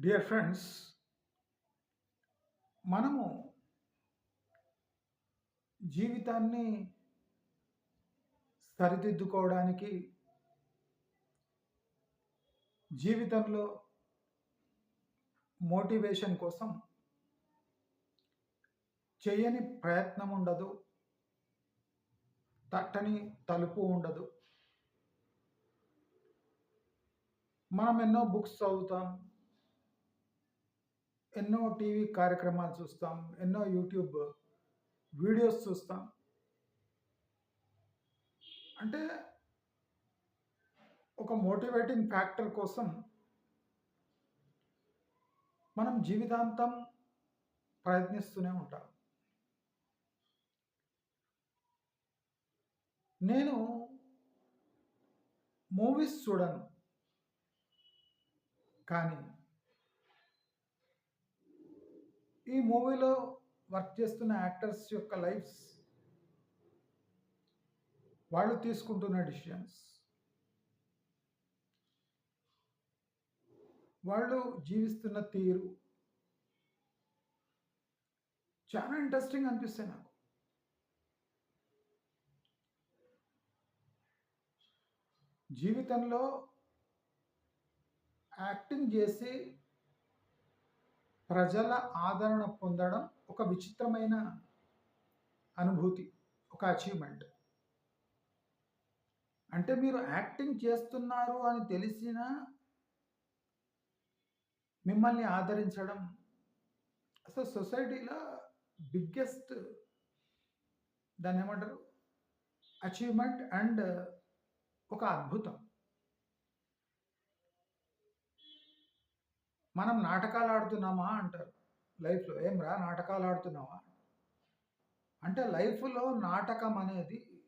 Dear friends మనము జీవితాన్ని సరిదిద్దుకోవడానికి జీవితంలో మోటివేషన్ కోసం చేయని ప్రయత్నం ఉండదు తట్టని తలుపు ఉండదు. మనం ఎన్నో బుక్స్ చదువుతాం ఎన్నో టీవీ కార్యక్రమాలు చూస్తాం ఎన్నో యూట్యూబ్ వీడియోస్ చూస్తాం. అంటే ఒక మోటివేటింగ్ ఫ్యాక్టర్ కోసం మనం జీవితాంతం ప్రయత్నిస్తూనే ఉంటాం. నేను మూవీస్ చూడను. కానీ ఈ మూవీలో వర్క్ చేస్తున్న యాక్టర్స్ యొక్క లైఫ్స్ వాళ్ళు తీసుకుంటున్న డిసిషన్స్. వాళ్ళు జీవిస్తున్న తీరు. చాలా ఇంట్రెస్టింగ్ అనిపిస్తాయి నాకు. జీవితంలో యాక్టింగ్ చేసి ప్రజల ఆదరణ పొందడం ఒక విచిత్రమైన అనుభూతి ఒక అచీవ్మెంట్ అంటే మీరు యాక్టింగ్ చేస్తున్నారు అని తెలిసిన మిమ్మల్ని ఆదరించడం అసలు సొసైటీలో బిగ్గెస్ట్ దాన్ని ఏమంటారు అచీవ్మెంట్ అండ్ ఒక అద్భుతం. మనం నాటకాలు ఆడుతున్నామా అంటారు. లైఫ్లో ఏం రా నాటకాలు ఆడుతున్నావా? అంటే లైఫ్లో నాటకం అనేది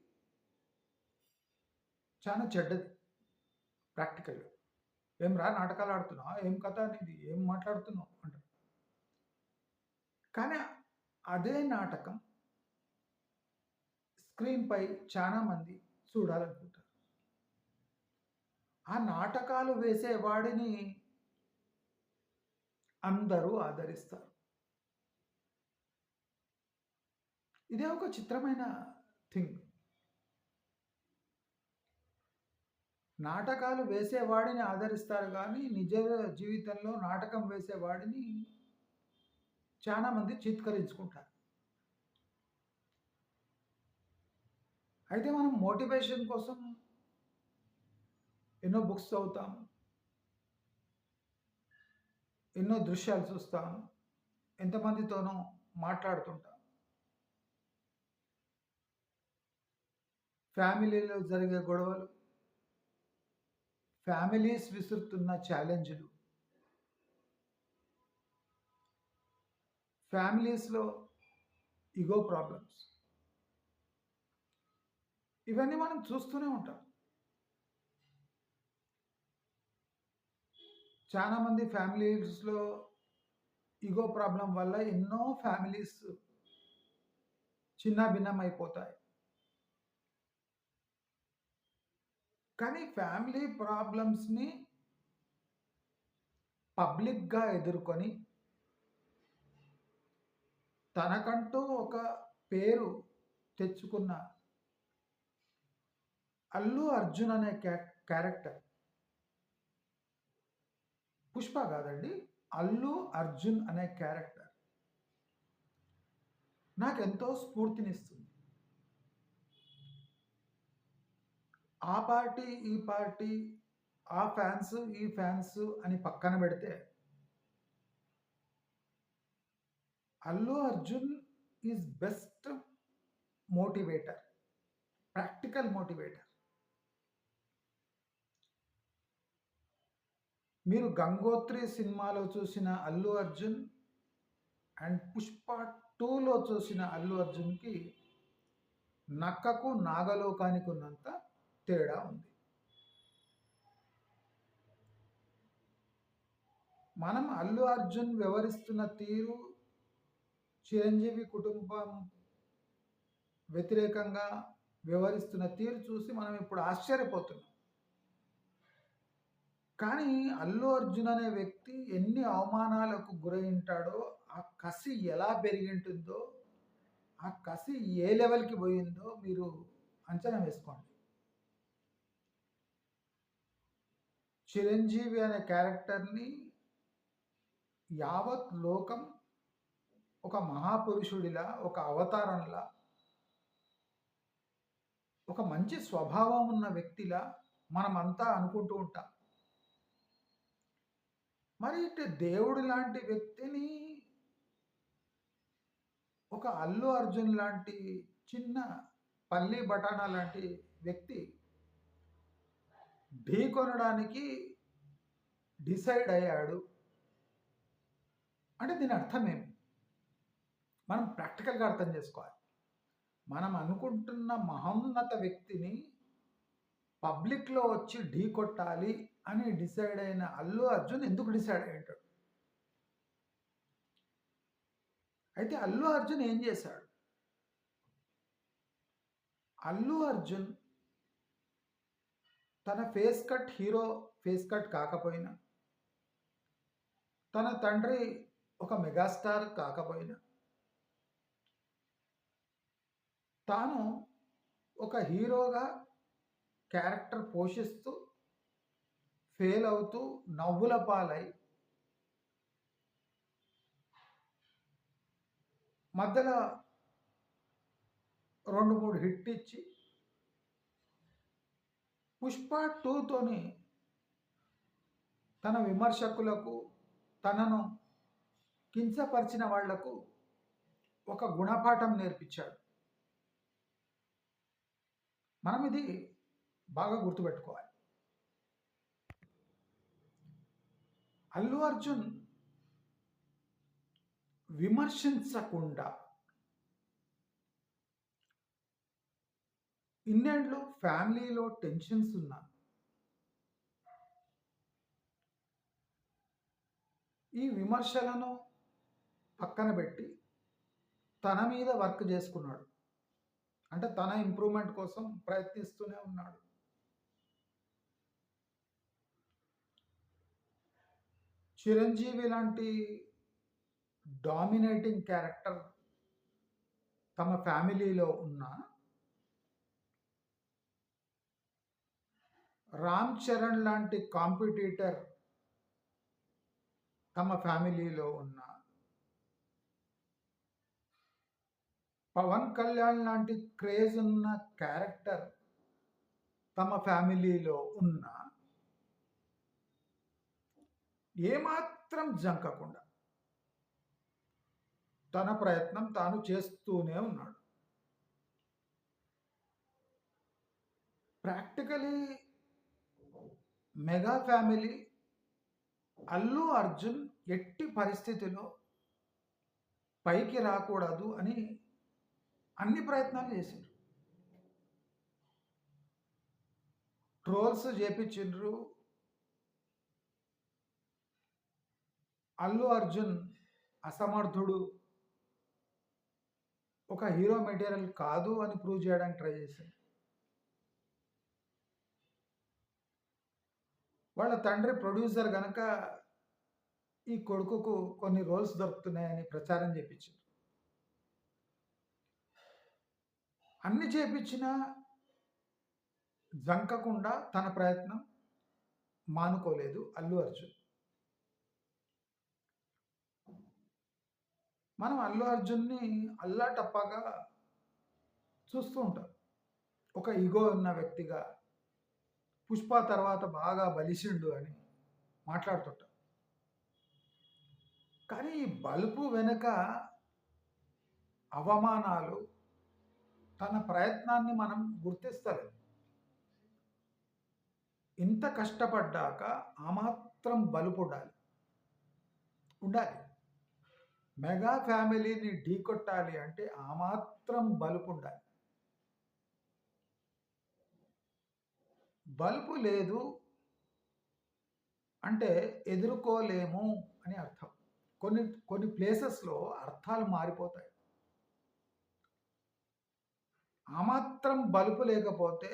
చాలా చెడ్డది ప్రాక్టికల్గా. ఏం రా నాటకాలు ఆడుతున్నావా? ఏం కథ అనేది? ఏం మాట్లాడుతున్నావు? అంటారు. కానీ అదే నాటకం స్క్రీన్పై చాలామంది చూడాలనుకుంటారు. ఆ నాటకాలు వేసేవాడిని అందరూ ఆదరిస్తారు. ఇదే ఒక చిత్రమైన థింగ్. నాటకాలు వేసేవాడిని ఆదరిస్తారు కానీ నిజ జీవితంలో నాటకం వేసేవాడిని చాలా మంది చిత్కరించుకుంటారు. అయితే మనం మోటివేషన్ కోసం ఎన్నో బుక్స్ చదువుతాం ఎన్నో దృశ్యాలు చూస్తాను. ఎంతమందితోనో మాట్లాడుతుంటాను ఫ్యామిలీలో జరిగే గొడవలు ఫ్యామిలీస్ విసురుతున్న ఛాలెంజ్లు ఫ్యామిలీస్లో ఇగో ప్రాబ్లమ్స్. ఇవన్నీ మనం చూస్తూనే ఉంటాం. చాలామంది ఫ్యామిలీస్లో ఈగో ప్రాబ్లం వల్ల ఎన్నో ఫ్యామిలీస్ చిన్న భిన్నం అయిపోతాయి కానీ ఫ్యామిలీ ప్రాబ్లమ్స్ని పబ్లిక్గా ఎదుర్కొని తనకంటూ ఒక పేరు తెచ్చుకున్న అల్లు అర్జున్ అనే క్యారెక్టర్ పుష్ప కాదండి అల్లు అర్జున్ అనే క్యారెక్టర్. నాకెంతో స్ఫూర్తినిస్తుంది. ఆ పార్టీ ఈ పార్టీ ఆ ఫ్యాన్స్ ఈ ఫ్యాన్స్ అని పక్కన పెడితే Allu Arjun is best motivator practical motivator. మీరు గంగోత్రి సినిమాలో చూసిన అల్లు అర్జున్ అండ్ పుష్ప టూలో చూసిన అల్లు అర్జున్కి నక్కకు నాగలోకానికి ఉన్నంత తేడా ఉంది. మనం అల్లు అర్జున్ వ్యవహరిస్తున్న తీరు చిరంజీవి కుటుంబం వ్యతిరేకంగా వ్యవహరిస్తున్న తీరు చూసి మనం ఇప్పుడు ఆశ్చర్యపోతున్నాం. కానీ అల్లు అర్జున్ అనే వ్యక్తి ఎన్ని అవమానాలకు గురైంటాడో ఆ కసి ఎలా పెరిగింటుందో ఆ కసి ఏ లెవెల్కి పోయిందో మీరు అంచనా వేసుకోండి. చిరంజీవి అనే క్యారెక్టర్ని యావత్ లోకం ఒక మహాపురుషుడిలా ఒక అవతారంలా ఒక మంచి స్వభావం ఉన్న వ్యక్తిలా మనమంతా అనుకుంటూ ఉంటాం. మరి ఇటు దేవుడు లాంటి వ్యక్తిని ఒక అల్లు అర్జున్ లాంటి చిన్న పల్లి బటానా లాంటి వ్యక్తి ఢీ కొనడానికి డిసైడ్ అయ్యాడు. అంటే దీని అర్థం ఏమి మనం ప్రాక్టికల్గా అర్థం చేసుకోవాలి. మనం అనుకుంటున్న మహోన్నత వ్యక్తిని పబ్లిక్లో వచ్చి ఢీ కొట్టాలి అని డిసైడ్ అయిన అల్లు అర్జున్ ఎందుకు డిసైడ్ అయ్యాడు అయితే అల్లు అర్జున్ ఏం చేశాడు? అల్లు అర్జున్ తన face cut hero face cut కాకపోయినా తన తండ్రి ఒక మెగాస్టార్ కాకపోయినా తాను ఒక హీరోగా క్యారెక్టర్ పోషిస్తూ ఫెయిల్ అవుతూ నవ్వుల పాలై మధ్యలో రెండు మూడు హిట్ ఇచ్చి పుష్ప టూతోని తన విమర్శకులకు తనను కించపరిచిన వాళ్ళకు ఒక గుణపాఠం నేర్పించాడు. మనం ఇది బాగా గుర్తుపెట్టుకోవాలి. అల్లు అర్జున్ విమర్శించకుండా ఇన్నేళ్ళు ఫ్యామిలీలో టెన్షన్స్ ఉన్నా ఈ విమర్శలను పక్కన పెట్టి తన మీద వర్క్ చేసుకున్నాడు. అంటే తన ఇంప్రూవ్మెంట్ కోసం ప్రయత్నిస్తూనే ఉన్నాడు. చిరంజీవి లాంటి డామినేటింగ్ క్యారెక్టర్ తమ ఫ్యామిలీలో ఉన్న రామ్ చరణ్ లాంటి కాంపిటీటర్ తమ ఫ్యామిలీలో ఉన్న పవన్ కళ్యాణ్ లాంటి క్రేజ్ ఉన్న క్యారెక్టర్ తమ ఫ్యామిలీలో ఉన్న ఏమాత్రం జంకకుండా తన ప్రయత్నం తాను చేస్తూనే ఉన్నాడు. Practically mega family Allu Arjun ఎట్టి పరిస్థితిలో పైకి రాకూడదు అని అన్ని ప్రయత్నాలు చేశారు. ట్రోల్స్ చేపించిండ్రు అల్లు అర్జున్ అసమర్థుడు. ఒక హీరో మెటీరియల్ కాదు అని ప్రూవ్ చేయడానికి ట్రై చేశాడు. వాళ్ళ తండ్రి ప్రొడ్యూసర్ కనుక ఈ కొడుకుకు కొన్ని రోల్స్ దొరుకుతున్నాయని ప్రచారం చేపించారు. అన్ని చేపించినా జంకకుండా తన ప్రయత్నం మానుకోలేదు అల్లు అర్జున్. మనం అల్లు అర్జున్ని అల్లా టప్పాగా చూస్తూ ఉంటాం. ఒక ఈగో ఉన్న వ్యక్తిగా పుష్ప తర్వాత బాగా బలిసిండు అని మాట్లాడుతుంటాం. కానీ ఈ బలుపు వెనుక అవమానాలు తన ప్రయత్నాన్ని మనం గుర్తిస్తలేం. ఇంత కష్టపడ్డాక ఆ మాత్రం బలుపు ఉండాలి. ఉండాలి. మెగా ఫ్యామిలీని ఢీకొట్టాలి అంటే ఆ మాత్రం బలుపు ఉండాలి బలుపు లేదు అంటే ఎదుర్కోలేము అని అర్థం. కొన్ని కొన్ని ప్లేసెస్లో అర్థాలు మారిపోతాయి. ఆ మాత్రం బలుపు లేకపోతే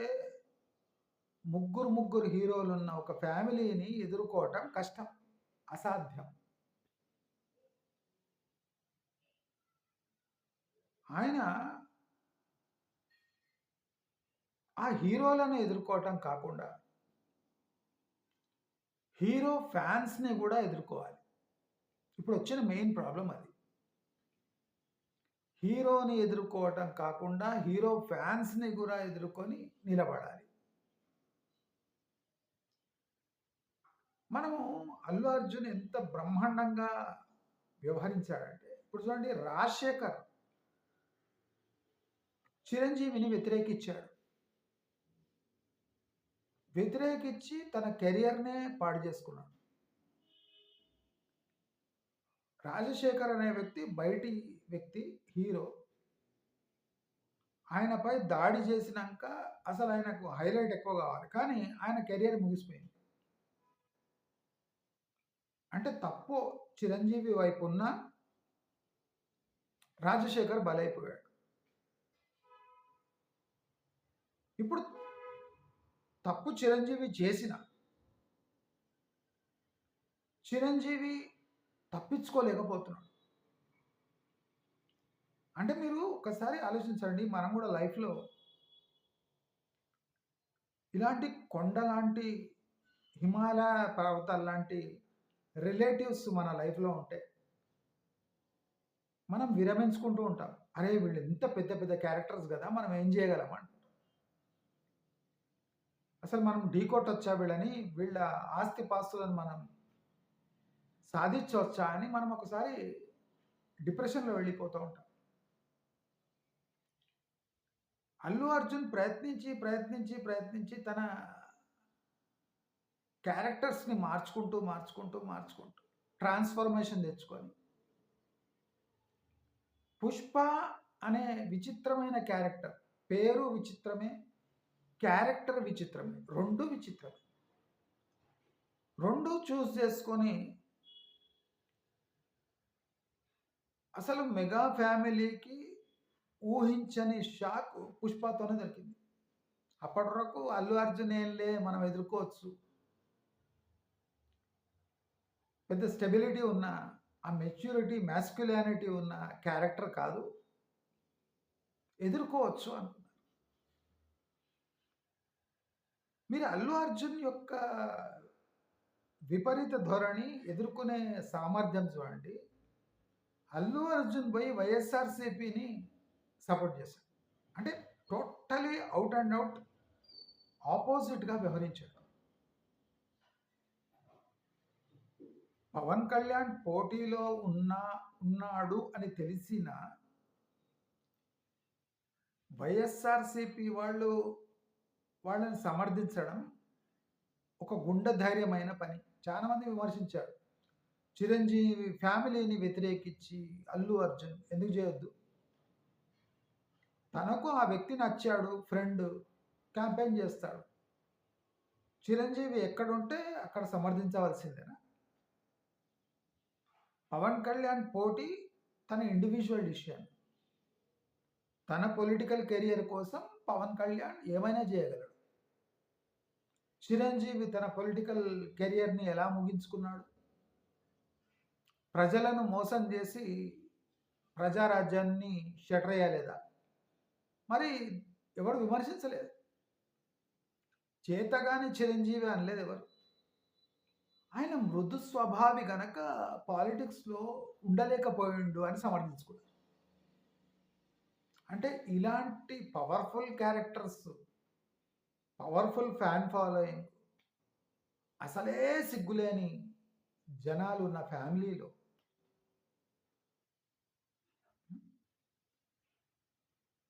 ముగ్గురు ముగ్గురు హీరోలు ఉన్న ఒక ఫ్యామిలీని ఎదుర్కోవటం కష్టం అసాధ్యం. ఆయన ఆ హీరోలను ఎదుర్కోవటం కాకుండా హీరో ఫ్యాన్స్ని కూడా ఎదుర్కోవాలి. ఇప్పుడు వచ్చిన మెయిన్ ప్రాబ్లం అది. హీరోని ఎదుర్కోవటం కాకుండా హీరో ఫ్యాన్స్ని కూడా ఎదుర్కొని నిలబడాలి. మనము అల్లు అర్జున్ ఎంత బ్రహ్మాండంగా వ్యవహరించాడంటే ఇప్పుడు చూడండి రాజశేఖర్ చిరంజీవిని వ్యతిరేకించాడు. వ్యతిరేకించి తన కెరియర్నే పాడు చేసుకున్నాడు. రాజశేఖర్ అనే వ్యక్తి బయటి వ్యక్తి హీరో. ఆయనపై దాడి చేసినాక అసలు ఆయనకు హైలైట్ ఎక్కువ కావాలి. కానీ ఆయన కెరియర్ ముగిసిపోయింది. అంటే తప్పు చిరంజీవి వైపు ఉన్న రాజశేఖర్ బలైపోయాడు. ఇప్పుడు తప్పు చిరంజీవి చేసిన చిరంజీవి తప్పించుకోలేకపోతున్నాడు. అంటే మీరు ఒకసారి ఆలోచించండి మనం కూడా లైఫ్లో ఇలాంటి కొండ లాంటి హిమాలయ పర్వతాలు లాంటి రిలేటివ్స్ మన లైఫ్లో ఉంటే మనం విరమించుకుంటూ ఉంటాం. అరే వీళ్ళు ఎంత పెద్ద పెద్ద క్యారెక్టర్స్ కదా మనం ఏం చేయగలం అంట అసలు మనం ఢీకొట్టొచ్చా వీళ్ళని వీళ్ళ ఆస్తి పాస్తులను మనం సాధించవచ్చా అని మనం ఒకసారి డిప్రెషన్లో వెళ్ళిపోతూ ఉంటాం. అల్లు అర్జున్ ప్రయత్నించి ప్రయత్నించి ప్రయత్నించి తన క్యారెక్టర్స్ని మార్చుకుంటూ మార్చుకుంటూ మార్చుకుంటూ ట్రాన్స్ఫర్మేషన్ తెచ్చుకొని పుష్ప అనే విచిత్రమైన క్యారెక్టర్ పేరు విచిత్రమే క్యారెక్టర్ విచిత్రమే రెండు విచిత్రమే. రెండు చూస్ చేసుకొని అసలు మెగా ఫ్యామిలీకి ఊహించని షాక్ పుష్పతోనే దొరికింది. అప్పటి వరకు అల్లు అర్జున్ ఏంలే మనం ఎదుర్కోవచ్చు. పెద్ద స్టెబిలిటీ ఉన్న ఆ మెచ్యూరిటీ మ్యాస్క్యులానిటీ ఉన్న క్యారెక్టర్ కాదు. ఎదుర్కోవచ్చు అని మీరు అల్లు అర్జున్ యొక్క విపరీత ధోరణి ఎదుర్కొనే సామర్థ్యం చూడండి. అల్లు అర్జున్ పోయి వైఎస్ఆర్సీపీని సపోర్ట్ చేశాడు. అంటే టోటలీ అవుట్ అండ్ అవుట్ ఆపోజిట్గా వ్యవహరించాడు. పవన్ కళ్యాణ్ పోటీలో ఉన్నా ఉన్నాడు అని తెలిసిన వైఎస్ఆర్సీపీ వాళ్ళు వాళ్ళని సమర్థించడం ఒక గుండె ధైర్యమైన పని. చాలామంది విమర్శించారు. చిరంజీవి ఫ్యామిలీని వ్యతిరేకించి అల్లు అర్జున్ ఎందుకు చేయొద్దు? తనకు ఆ వ్యక్తి నచ్చాడు ఫ్రెండ్ క్యాంపెయిన్ చేస్తాడు. చిరంజీవి ఎక్కడుంటే అక్కడ సమర్థించవలసిందేనా? పవన్ కళ్యాణ్ పోటీ తన ఇండివిజువల్ డిసిషన్ తన పొలిటికల్ కెరియర్ కోసం పవన్ కళ్యాణ్ ఏమైనా చేయగలడు? చిరంజీవి తన పొలిటికల్ కెరియర్ని ఎలా ముగించుకున్నాడు? ప్రజలను మోసం చేసి ప్రజారాజ్యాన్ని షటరేయలేదా అయ్యలేదా? మరి ఎవరు విమర్శించలేదు. చేతగాని చిరంజీవి అనలేదు ఎవరు. ఆయన మృదు స్వభావి గనక పాలిటిక్స్లో ఉండలేకపోయిండు అని సమర్థించుకున్నారు అంటే ఇలాంటి powerful characters powerful fan following. అసలే సిగ్గులేని జనాలు ఉన్న ఫ్యామిలీలో.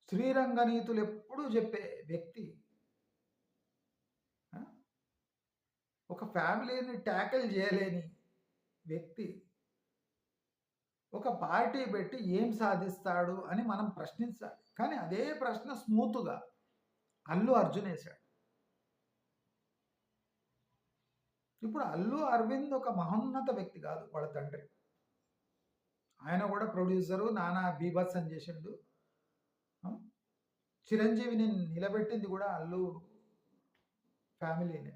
శ్రీరంగనీతులు ఎప్పుడూ చెప్పే వ్యక్తి ఒక ఫ్యామిలీని ట్యాకిల్ చేయలేని వ్యక్తి ఒక పార్టీ పెట్టి ఏం సాధిస్తాడు అని మనం ప్రశ్నించాలి. కానీ అదే ప్రశ్న స్మూత్గా అల్లు అర్జున్ వేశాడు. ఇప్పుడు అల్లు అరవింద్ ఒక మహోన్నత వ్యక్తి కాదు వాళ్ళ తండ్రి. ఆయన కూడా ప్రొడ్యూసరు నానా బీభత్సం అని చేసిండు చిరంజీవిని నిలబెట్టింది కూడా అల్లు ఫ్యామిలీనే.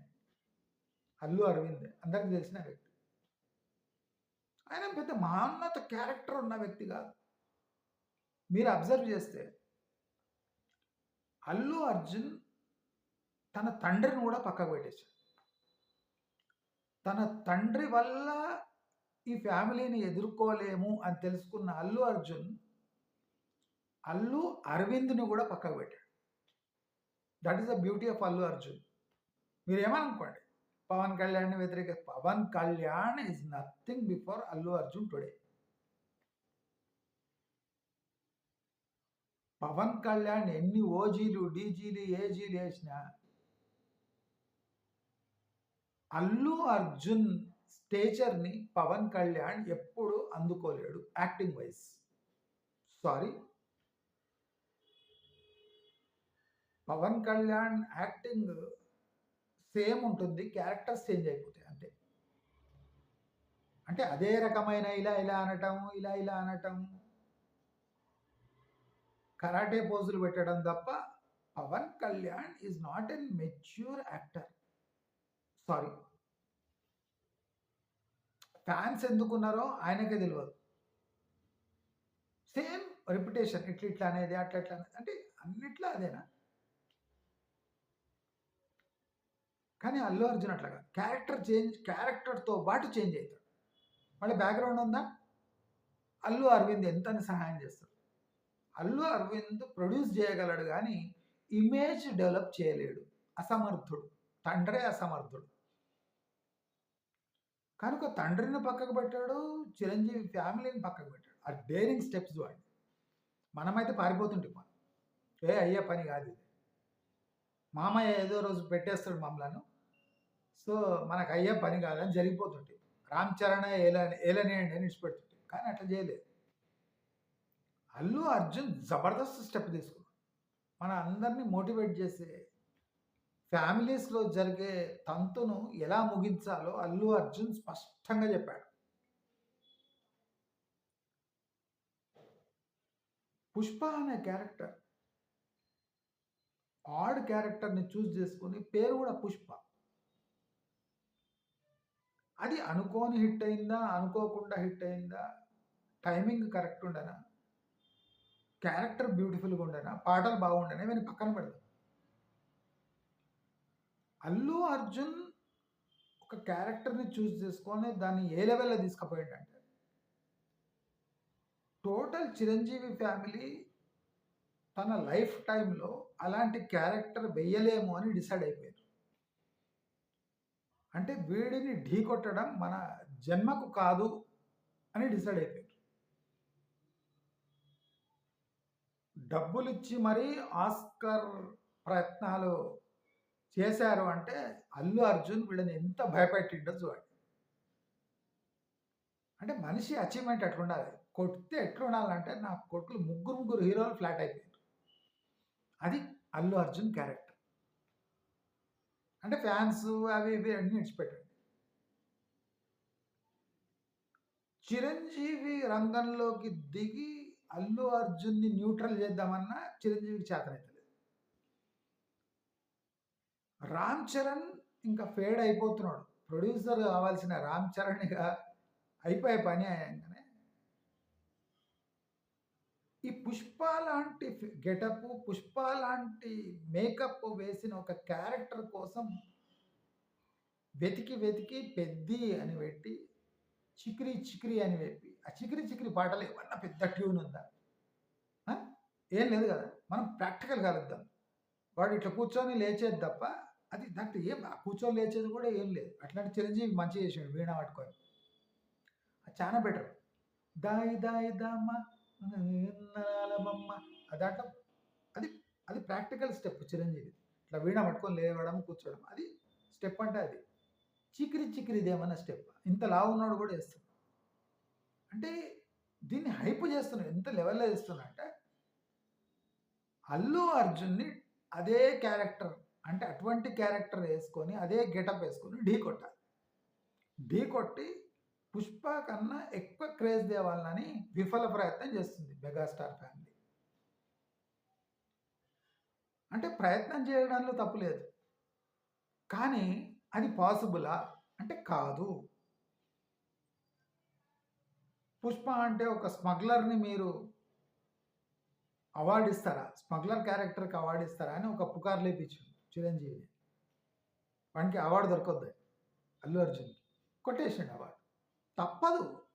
అల్లు అరవింద్ అందరికి తెలిసిన వ్యక్తి. ఆయన పెద్ద మహోన్నత క్యారెక్టర్ ఉన్న వ్యక్తి కాదు. మీరు అబ్జర్వ్ చేస్తే అల్లు అర్జున్ తన తండ్రిని కూడా పక్కకు పెట్టేశాడు. తన తండ్రి వల్ల ఈ ఫ్యామిలీని ఎదుర్కోలేము అని తెలుసుకున్న అల్లు అర్జున్ అల్లు అరవింద్ని కూడా పక్కకు పెట్టాడు. That is the beauty of Allu Arjun. మీరు ఏమనుకోండి పవన్ కళ్యాణ్ వ్యతిరేక Pawan Kalyan is nothing before Allu Arjun today Pawan Kalyan ఎన్ని ఓజీలు డీజీలు ఏజీలు వేసినా అల్లు అర్జున్ స్టేచర్ని పవన్ కళ్యాణ్ ఎప్పుడు అందుకోలేడు acting wise sorry Pawan Kalyan acting same ఉంటుంది క్యారెక్టర్స్ చేంజ్ అయిపోతాయి అంతే. అంటే అదే రకమైన ఇలా ఇలా అనటం ఇలా ఇలా అనటం. కరాటే పోజులు పెట్టడం తప్ప Pawan Kalyan is not an mature actor sorry fans ఎందుకున్నారో ఆయనకే తెలియదు సేమ్ రెప్యుటేషన్ ఇట్లా ఇట్లా అనేది అట్లా ఇట్లా అనేది. అంటే అన్నిట్లా అదేనా? కానీ అల్లు అర్జున్ అట్లాగా క్యారెక్టర్ చేంజ్ క్యారెక్టర్తో పాటు చేంజ్ అవుతాడు. మళ్ళీ బ్యాక్గ్రౌండ్ ఉందా? అల్లు అరవింద్ ఎంతని సహాయం చేస్తాడు? అల్లు అరవింద్ ప్రొడ్యూస్ చేయగలడు కానీ ఇమేజ్ డెవలప్ చేయలేడు. అసమర్థుడు. తండ్రే అసమర్థుడు. కనుక తండ్రిని పక్కకు పెట్టాడు చిరంజీవి ఫ్యామిలీని పక్కకు పెట్టాడు. ఆ డేరింగ్ స్టెప్స్ వాడి మనమైతే పారిపోతుంటే మనం. ఏ అయ్యే పని కాదు ఇది. మామయ్య ఏదో రోజు పెట్టేస్తాడు మమ్మలను. సో మనకు అయ్యే పని కాదని జరిగిపోతుంటే. రామ్ చరణ్ ఏలని ఏలనేయండి అని ఇచ్చిపెడుతుంటే కానీ అట్లా చేయలేదు. అల్లు అర్జున్ జబర్దస్త్ స్టెప్ తీసుకున్నాడు. మన అందరినీ మోటివేట్ చేసే ఫ్యామిలీస్లో జరిగే తంతును ఎలా ముగించాలో అల్లు అర్జున్ స్పష్టంగా చెప్పాడు. పుష్ప అనే క్యారెక్టర్ ఆడ్ క్యారెక్టర్ని చూస్ చేసుకుని పేరు కూడా పుష్ప. అది అనుకోని హిట్ అయిందా అనుకోకుండా హిట్ అయిందా టైమింగ్ కరెక్ట్ ఉండనా క్యారెక్టర్ బ్యూటిఫుల్గా ఉండనా పాటలు బాగుండేనా ఇవన్నీ పక్కన పెడదాం. అల్లు అర్జున్ ఒక క్యారెక్టర్ని చూస్ చేసుకొని దాన్ని ఏ లెవెల్లో తీసుకుపోయాడంటే టోటల్ చిరంజీవి ఫ్యామిలీ తన లైఫ్ టైంలో అలాంటి క్యారెక్టర్ వెయ్యలేము అని డిసైడ్ అయిపోయారు. అంటే వీడిని ఢీ కొట్టడం మన జన్మకు కాదు అని డిసైడ్ అయిపోయారు. డబ్బులు ఇచ్చి మరీ ఆస్కర్ ప్రయత్నాలు చేశారు అంటే అల్లు అర్జున్ వీళ్ళని ఎంత భయపెట్టిండో చూడండి. అంటే మనిషి అచీవ్మెంట్ ఎట్లుండాలి కొడితే ఎట్లుండాలంటే నా కొట్లు ముగ్గురు ముగ్గురు హీరోలు ఫ్లాట్ అయిపోయారు. అది అల్లు అర్జున్ క్యారెక్టర్ అంటే ఫ్యాన్స్ అవి ఇవి అన్ని విడిచిపెట్టండి. చిరంజీవి రంగంలోకి దిగి అల్లు అర్జున్ని న్యూట్రల్ చేద్దామన్నా చిరంజీవికి చేతనైతలేదు రామ్ చరణ్ ఇంకా ఫేడ్ అయిపోతున్నాడు. ప్రొడ్యూసర్ కావాల్సిన రామ్ చరణ్ ఇక అయిపోయే పని అయ్యాకనే ఈ పుష్ప లాంటి గెటప్ పుష్ప లాంటి మేకప్ వేసిన ఒక క్యారెక్టర్ కోసం వెతికి వెతికి పెద్ది అని పెట్టి చిక్రి చిక్రి అని పెట్టి ఆ చిక్రి చిక్రి పాటలు ఏమన్నా పెద్ద ట్యూన్ ఉందా? ఏం లేదు కదా. మనం ప్రాక్టికల్ కలుద్దాం వాడు ఇట్లా కూర్చొని లేచేది తప్ప అది దాంట్లో ఏం కూర్చొని లేచేది కూడా ఏం లేదు. అట్లాంటి చిరంజీవి మంచి చేసాడు వీణ పట్టుకొని. అది చాలా బెటర్ దాయి దాయి దామ్మ అది దాంట్లో అది అది ప్రాక్టికల్ స్టెప్ చిరంజీవి. ఇట్లా వీణ పట్టుకొని లేవడం కూర్చోవడం అది స్టెప్ అంటే అది. చికిరి చికిరిది ఏమన్నా స్టెప్ ఇంత లావు ఉన్నాడు కూడా వేస్తున్నాడు అంటే దీన్ని హైప్ చేస్తున్నాడు. ఎంత లెవెల్లో చేస్తున్నా అంటే అల్లు అర్జున్ని అదే క్యారెక్టర్ అంటే అటువంటి క్యారెక్టర్ వేసుకొని అదే గెటప్ వేసుకొని ఢీ కొట్టాలి. ఢీ కొట్టి పుష్ప కన్నా ఎక్కువ క్రేజ్ దేవాలని విఫల ప్రయత్నం చేస్తుంది మెగాస్టార్ ఫ్యామిలీ. అంటే ప్రయత్నం చేయడంలో తప్పు లేదు. కానీ అది పాసిబులా? అంటే కాదు. పుష్ప అంటే ఒక స్మగ్లర్ని మీరు అవార్డు ఇస్తారా స్మగ్లర్ క్యారెక్టర్కి అవార్డు ఇస్తారా అని ఒక పుకార్ లేపించు చిరంజీవి. వానికి అవార్డు దొరకొద్దు. అల్లు అర్జున్ కొట్టేసిండు అవార్డు. తప్పదు.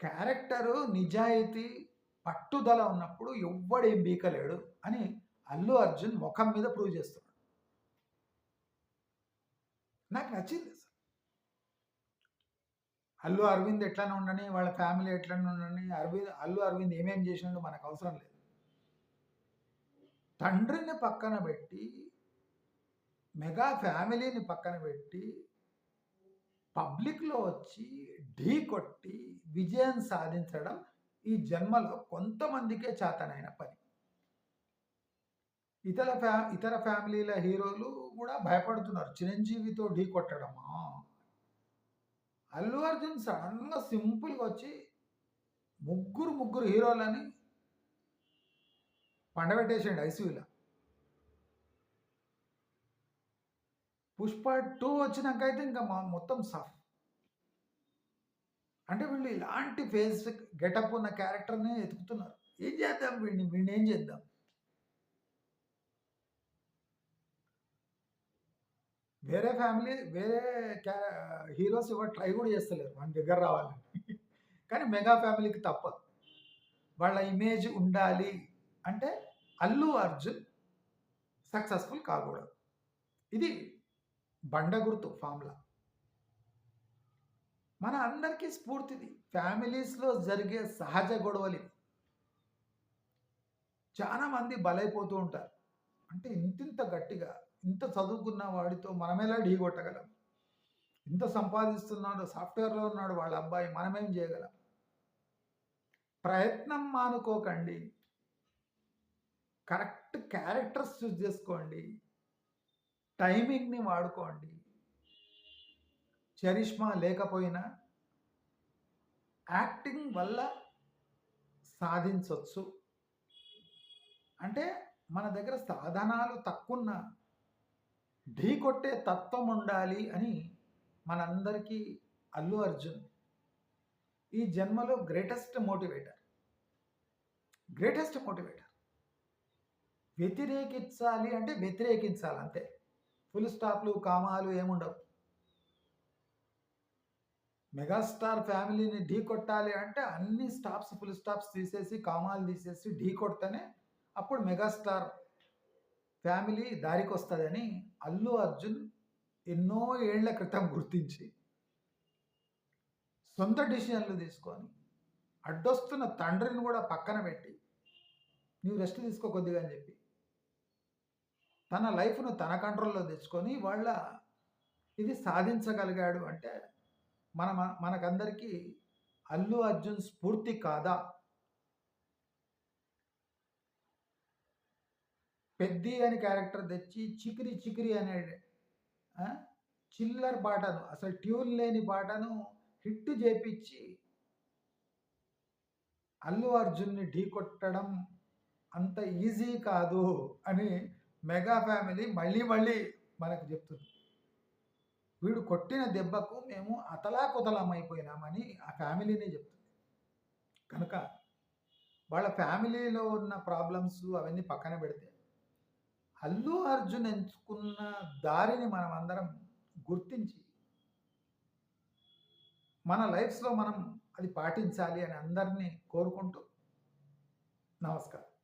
క్యారెక్టరు నిజాయితీ పట్టుదల ఉన్నప్పుడు ఎవ్వడేం బీకలేడు అని అల్లు అర్జున్ ముఖం మీద ప్రూవ్ చేస్తున్నాడు. నాకు నచ్చింది అసలు. అల్లు అరవింద్ ఎట్లనే ఉండని వాళ్ళ ఫ్యామిలీ ఎట్లనే ఉండని అరవింద్ అల్లు అరవింద్ ఏమేం చేసినాడో మనకు అవసరం లేదు. తండ్రిని పక్కన పెట్టి మెగా ఫ్యామిలీని పక్కన పెట్టి పబ్లిక్లో వచ్చి ఢీ కొట్టి విజయం సాధించడం ఈ జన్మలో కొంతమందికే చేతనైన పని. ఇతర ఫ్యా ఇతర ఫ్యామిలీల హీరోలు కూడా భయపడుతున్నారు. చిరంజీవితో ఢీ కొట్టడమా? అల్లు అర్జున్ సడన్గా సింపుల్గా వచ్చి ముగ్గురు ముగ్గురు హీరోలని పండబెట్టేసాడు ఐసీయూలో? పుష్ప టూ వచ్చినాక అయితే ఇంకా మా- మొత్తం సఫ్. అంటే వీళ్ళు ఇలాంటి ఫేస్ గెటప్ ఉన్న క్యారెక్టర్ని ఎతుకుతున్నారు. ఏం చేద్దాం వీడిని? వీడిని ఏం చేద్దాం? వేరే ఫ్యామిలీ వేరే క్యా హీరోస్ ఎవరు ట్రై కూడా చేస్తలేరు. మన దగ్గర రావాలని. కానీ మెగా ఫ్యామిలీకి తప్పదు వాళ్ళ ఇమేజ్ ఉండాలి. అంటే అల్లు అర్జున్ సక్సెస్ఫుల్ కాకూడదు. ఇది బండ గుర్తు ఫామ్లా మన అందరికీ స్ఫూర్తిది. ఫ్యామిలీస్లో జరిగే సహజ గొడవలు. చాలామంది చాలా మంది బలైపోతూ ఉంటారు. అంటే ఇంతింత గట్టిగా ఇంత చదువుకున్న వాడితో మనమేలా ఢీ కొట్టగలం? ఇంత సంపాదిస్తున్నాడు సాఫ్ట్వేర్లో ఉన్నాడు వాళ్ళ అబ్బాయి మనమేం చేయగలం? ప్రయత్నం మానుకోకండి. కరెక్ట్ క్యారెక్టర్స్ చూస్ చేసుకోండి. టైమింగ్ని వాడుకోండి. చరిష్మా లేకపోయినా యాక్టింగ్ వల్ల సాధించవచ్చు అంటే మన దగ్గర సాధనాలు తక్కువ ఢీ కొట్టే తత్వం ఉండాలి అని మనందరికీ అల్లు అర్జున్ ఈ జన్మలో గ్రేటెస్ట్ మోటివేటర్ గ్రేటెస్ట్ మోటివేటర్ వ్యతిరేకించాలి అంటే వ్యతిరేకించాలి అంతే. ఫుల్ స్టాప్లు కామాలు ఏముండవు. మెగాస్టార్ ఫ్యామిలీని ఢీ కొట్టాలి అంటే అన్ని స్టాప్స్ ఫుల్ స్టాప్స్ తీసేసి కామాలు తీసేసి ఢీ కొడితేనే అప్పుడు మెగాస్టార్ ఫ్యామిలీ దారికి వస్తుందని అల్లు అర్జున్ ఎన్నో ఏళ్ళ క్రితం గుర్తించి సొంత డిసిషన్లు తీసుకొని అడ్డొస్తున్న తండ్రిని కూడా పక్కన పెట్టి నువ్వు రెస్ట్ తీసుకో కొద్దిగా అని చెప్పి తన లైఫ్ను తన కంట్రోల్లో తెచ్చుకొని వాళ్ళ ఇది సాధించగలిగాడు అంటే మన మనకందరికీ అల్లు అర్జున్ స్ఫూర్తి కాదా? పెద్ది అని క్యారెక్టర్ తెచ్చి చికిరి చికిరి అనే చిల్లర్ పాటను అసలు ట్యూన్ లేని పాటను హిట్ చేపించి అల్లు అర్జున్ని ఢీకొట్టడం అంత ఈజీ కాదు అని మెగా ఫ్యామిలీ మళ్ళీ మళ్ళీ మనకు చెప్తుంది. వీడు కొట్టిన దెబ్బకు మేము అతలాకుతలం అయిపోయినామని ఆ ఫ్యామిలీనే చెప్తుంది. కనుక వాళ్ళ ఫ్యామిలీలో ఉన్న ప్రాబ్లమ్స్ అవన్నీ పక్కన పెడితే అల్లు అర్జున్ ఎంచుకున్న దారిని మనం అందరం గుర్తించి మన లైఫ్స్లో మనం అది పాటించాలి అని అందరినీ కోరుకుంటూ నమస్కారం.